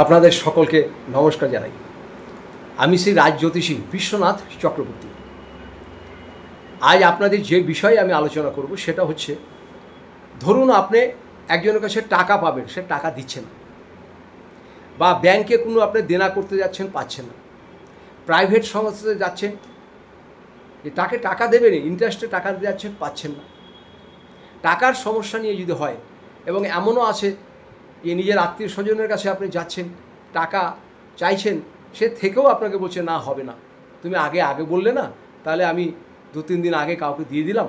আপনাদের সকলকে নমস্কার জানাই। আমি শ্রী রাজ জ্যোতিষী বিশ্বনাথ চক্রবর্তী। আজ আপনাদের যে বিষয়ে আমি আলোচনা করব সেটা হচ্ছে, ধরুন আপনি একজনের কাছে টাকা পাবেন, সে টাকা দিচ্ছে না। বা ব্যাংকে কোনো আপনি দেনা করতে যাচ্ছেন, পাচ্ছেন না। প্রাইভেট সংস্থাতে যাচ্ছেন, যে তাকে টাকা দেবেন, ইন্টারেস্টে টাকা যাচ্ছেন, পাচ্ছেন না। টাকার সমস্যা নিয়ে যদি হয় এবং এমনও আছে যে নিজের আত্মীয় স্বজনের কাছে আপনি যাচ্ছেন, টাকা চাইছেন, সে থেকেও আপনাকে বলছে, না, হবে না। তুমি আগে আগে বললে না, তাহলে আমি দু, তিন দিন আগে কাউকে দিয়ে দিলাম।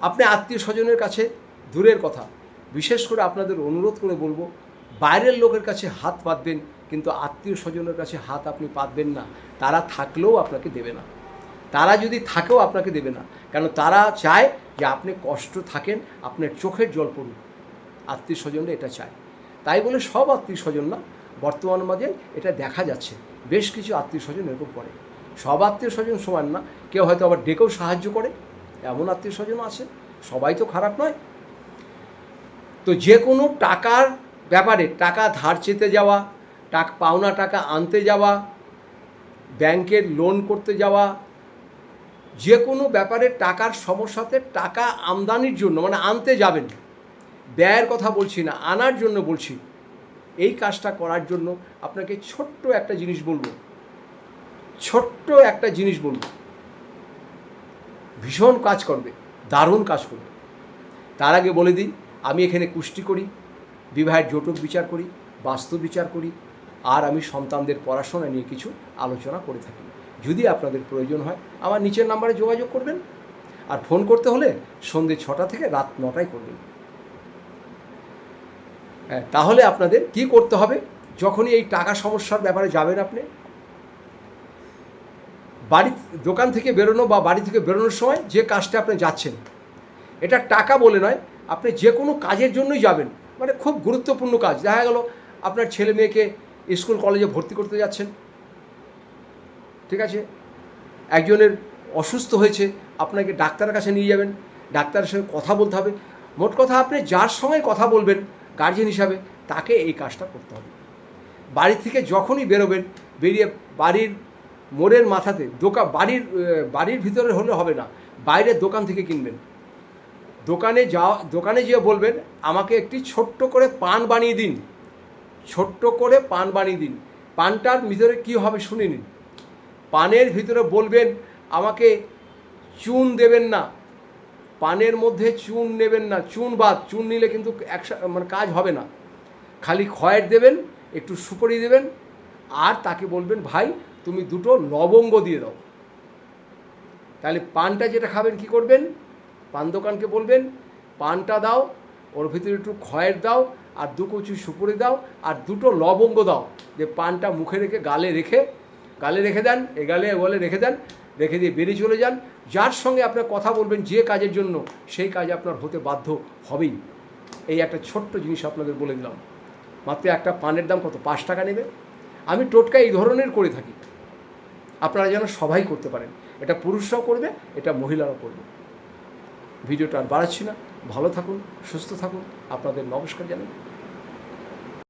আপনি আত্মীয় স্বজনের কাছে দূরের কথা। বিশেষ করে আপনাদের অনুরোধ করে বলব, বাইরের লোকের কাছে হাত পাতবেন কিন্তু আত্মীয় স্বজনের কাছে হাত আপনি পাতবেন না। তারা থাকলেও আপনাকে দেবে না। তারা যদি থাকেও আপনাকে দেবে না। কেন, তারা চায় যে আপনি কষ্ট থাকেন, আপনার চোখের জল পড়ুক। আত্মীয় স্বজনরা এটা চায়। তাই বলে সব আত্মীয় স্বজন না বর্তমান মাঝে এটা দেখা যাচ্ছে। বেশ কিছু আত্মীয় স্বজন এরকম করে। সব আত্মীয় স্বজন সমান না। কেউ হয়তো আবার ডেকেও সাহায্য করে। এমন আত্মীয় স্বজন আছে। সবাই তো খারাপ নয়। তো যে কোনো টাকার ব্যাপারে টাকা ধার চেতে যাওয়া, টাকা, পাওনা টাকা আনতে যাওয়া, ব্যাংকের লোন করতে যাওয়া, যে কোনো ব্যাপারে টাকার সমস্যাতে টাকা আমদানির জন্য মানে আনতে যাবেন ব্যয়ের কথা বলছি না, আনার জন্য বলছি। এই কাজটা করার জন্য আপনাকে ছোট্ট একটা জিনিস বলব। ছোট্ট একটা জিনিস বলব। ভীষণ কাজ করবে, দারুণ কাজ করবে। তার আগে বলে দিই, আমি এখানে কুষ্টি করি, বিবাহের জটক বিচার করি, বাস্তু বিচার করি, আর আমি সন্তানদের পড়াশোনা নিয়ে কিছু আলোচনা করে থাকি। যদি আপনাদের প্রয়োজন হয়, আমার নিচের নাম্বারে যোগাযোগ করবেন। আর ফোন করতে হলে সন্ধ্যে ছটা থেকে রাত নটায় করবেন। তাহলে আপনাদের কি করতে হবে? যখনই এই টাকা সমস্যার ব্যাপারে যাবেন আপনি, বাড়ি দোকান থেকে বেরোনো বা বাড়ি থেকে বেরোনোর সময় যে কাজটা আপনি যাচ্ছেন, এটা টাকা বলে নয়, আপনি যে কোনো কাজের জন্যই যাবেন। মানে খুব গুরুত্বপূর্ণ কাজ। দেখা গেল, আপনার ছেলে মেয়েকে স্কুল, কলেজে ভর্তি করতে যাচ্ছেন। ঠিক আছে? একজনের অসুস্থ হয়েছে, আপনাকে ডাক্তারের কাছে নিয়ে যাবেন। ডাক্তারের সঙ্গে কথা বলতে হবে। মোট কথা আপনি যার সঙ্গে কথা বলবেন গার্জেন হিসাবে তাকে এই কাজটা করতে হবে। বাড়ি থেকে যখনই বেরোবেন, বেরিয়ে বাড়ির মোড়ের মাথাতে দোকান বাড়ির বাড়ির ভিতরে হলে হবে না, বাইরের দোকান থেকে কিনবেন। দোকানে যাওয়া, দোকানে যেয়ে বলবেন, আমাকে একটি ছোট্ট করে পান বানিয়ে দিন। ছোট্ট করে পান বানিয়ে দিন। পানটার ভিতরে কী হবে শুনে নিন। পানের ভিতরে বলবেন, আমাকে চুন দেবেন না। পানের মধ্যে চুন নেবেন না, চুন বাদ, চুন নিলে কিন্তু একসা মানে কাজ হবে না। খালি খয়ের দেবেন, একটু সুপারি দেবেন, আর তাকে বলবেন, ভাই, তুমি দুটো লবঙ্গ দিয়ে দাও। তাহলে পানটা যেটা খাবেন কি করবেন? পান দোকানকে বলবেন, পানটা দাও, ওর ভিতরে একটু খয়ের দাও, আর দু কুচি সুপুরি দাও, আর দুটো লবঙ্গ দাও। যে পানটা মুখে রেখে, গালে রেখে গালে রেখে দেন, এ গালে বলে রেখে দেন, রেখে দিয়ে বেরিয়ে চলে যান। যার সঙ্গে আপনার কথা বলবেন যে কাজের জন্য, সেই কাজ আপনার হতে বাধ্য হবেই। এই একটা ছোট্ট জিনিস আপনাদের বলে দিলাম। মাত্র একটা পানের দাম কত? পাঁচ টাকা নেবে? আমি টোটকা এই ধরনের করে থাকি। আপনারা যেন সবাই করতে পারেন। এটা পুরুষরাও করবে, এটা মহিলারাও করবে। ভিডিওটা আর বাড়াচ্ছি না। ভালো থাকুন, সুস্থ থাকুন। আপনাদের নমস্কার জানাই।